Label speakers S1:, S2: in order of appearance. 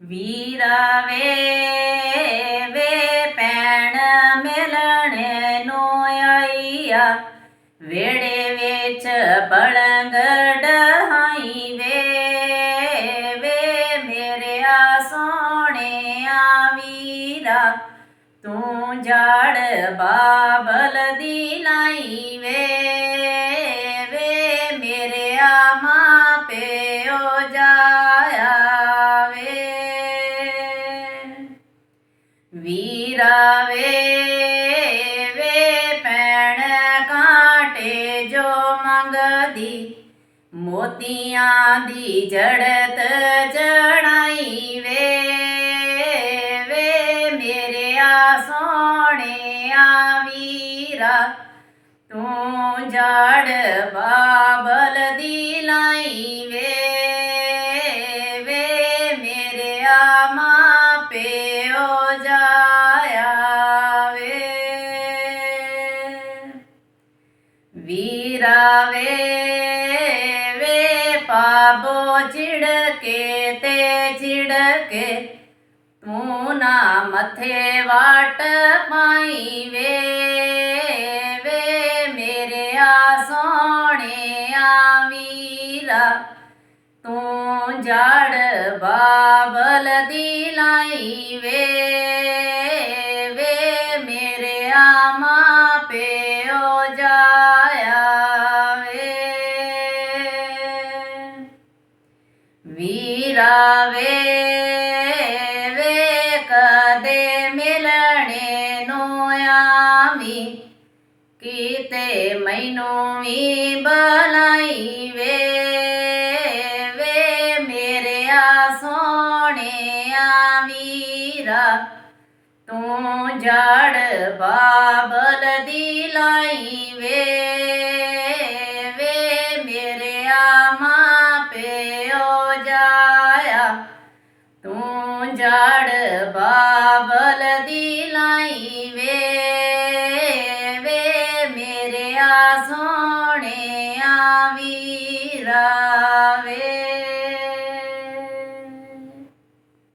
S1: ਵੀਰਾ ਵੇ ਵੇ ਪੈਣ ਮਿਲਣੇ ਨੂੰ ਆਈਆ। ਵੇੜੇ ਵਿੱਚ ਬਲੰਗ ਡਹਾਈ ਵੇ ਵੇ ਮੇਰੇ ਆ ਸੋਹਣਿਆ ਵੀਰਾ। ਤੂੰ ਜਾੜ ਬਾਬਲ ਦੀ ਲਾਈ ਵੇ ਵੀਰਾ ਵੇ ਵੇ ਪੈਣ ਕਾਂਟੇ ਜੋ ਮੰਗਦੀ। ਮੋਤੀਆਂ ਦੀ ਜੜਤ ਜੜਾਈ ਵੇ ਵੇ ਮੇਰੇ ਆ ਸੋਹਣਿਆ ਵੀਰਾ। ਤੂੰ ਜੜ ਬਾਬਲ ਦੀ ਲਾਈ ਵੀਰਾ ਵੇ ਵੇ ਪਾਬੋ ਚਿੜਕੇ ਤੇ ਚਿੜਕੇ ਤੂੰ ਨਾ ਮੱਥੇ ਵਾਟ ਪਾਈ ਵੇ ਵੇ ਮੇਰੇ ਆ ਸੋਹਣਿਆ ਵੀਰਾ। ਤੂੰ ਜੜ ਬਾਬਲ ਦੀ ਲਾਈ ਵੇ ਵੇ ਮੇਰੇ ਆ ਵੀਰਾ ਵੇ ਵੇ ਕਦੇ ਮਿਲਣੇ ਨੂੰ ਆਵੀ। ਕੀਤੇ ਮੈਨੂੰ ਵੀ ਬਲਾਈ ਵੇ ਵੇ ਮੇਰੇ ਆ ਸੋਹਣਿਆ ਵੀਰਾ ਤੂੰ ਜੜ ਬਾਬਲ ਦੀ ਲਾਈ ਵੇ